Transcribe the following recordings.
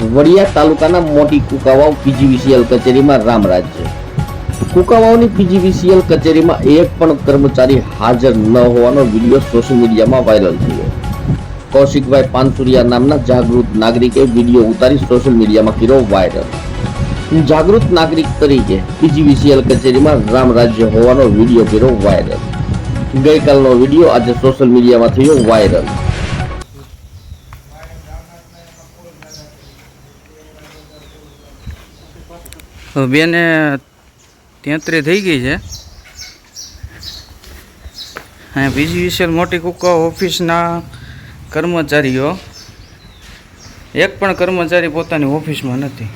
વડિયા તાલુકાના મોટી કુકાવાવ પીજીવીસીએલ કચેરીમાં રામરાજ છે. કુકાવાવની પીજીવીસીએલ કચેરીમાં એક પણ કર્મચારી હાજર ન હોવાનો વીડિયો સોશિયલ મીડિયામાં વાયરલ થયો. કૌશિકભાઈ પાનસુરિયા નામના જાગૃત નાગરિકે વીડિયો ઉતારી સોશિયલ મીડિયામાં કર્યો વાયરલ. જાગૃત નાગરિક તરીકે પીજીવીસીએલ કચેરીમાં રામ રાજ્ય હોવાનો વીડિયો કર્યો વાયરલ. ગઈકાલનો વીડિયો આજે સોશિયલ મીડિયામાં થયો વાયરલ. બેને તેત્રી થઈ ગઈ છે. અહીંયા બીજી વિશેલ મોટી કુકા ઓફિસના કર્મચારીઓ. એક પણ કર્મચારી પોતાની ઓફિસમાં નથી.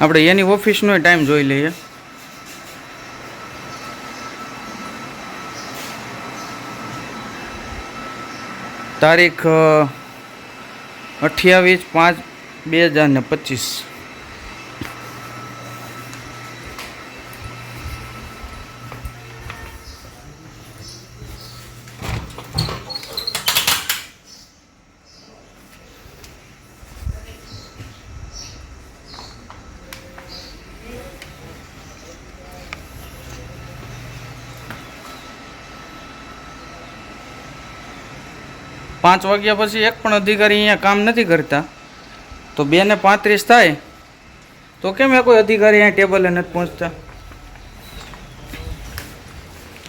આપણે એની ઓફિસનો ટાઈમ જોઈ લઈએ. તારીખ અઠ્યાવીસ પાંચ બે હજાર ને પચીસ. પાંચ વાગ્યા પછી એક પણ અધિકારી અહીંયા કામ નથી કરતા. તો બે ને પાંત્રીસ થાય. તો કેમ એ કોઈ અધિકારી અહીંયા ટેબલે નથી પહોંચતા?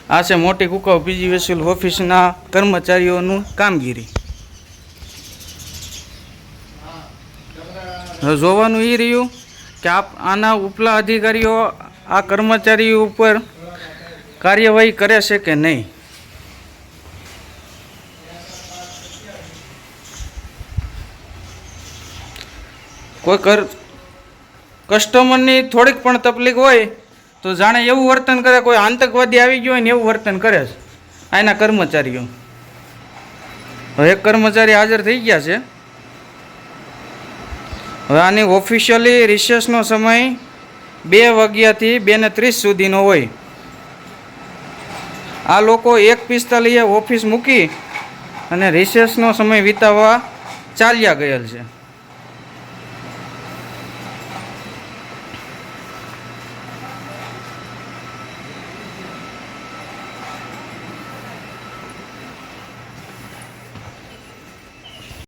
આ છે મોટી કુકાવ પીજી વેસ્યુલ ઓફિસના કર્મચારીઓનું કામગીરી. જોવાનું એ રહ્યું કે આપ આના ઉપલા અધિકારીઓ આ કર્મચારીઓ ઉપર કાર્યવાહી કરે છે કે નહીં? કોઈ કર કસ્ટમરની થોડીક પણ તકલીફ હોય, તો જાણે એવું વર્તન કરે, કોઈ આતંકવાદી આવી ગયો હોય ને એવું વર્તન કરે છે. આ એના કર્મચારીઓ. હવે એક કર્મચારી હાજર થઈ ગયા છે. હવે આની ઓફિશિયલી રિસેસનો સમય બે વાગ્યાથી બે ને ત્રીસ સુધીનો હોય. આ લોકો એક પિસ્તાલીએ ઓફિસ મૂકી અને રિસેસનો સમય વિતાવવા ચાલ્યા ગયેલ છે.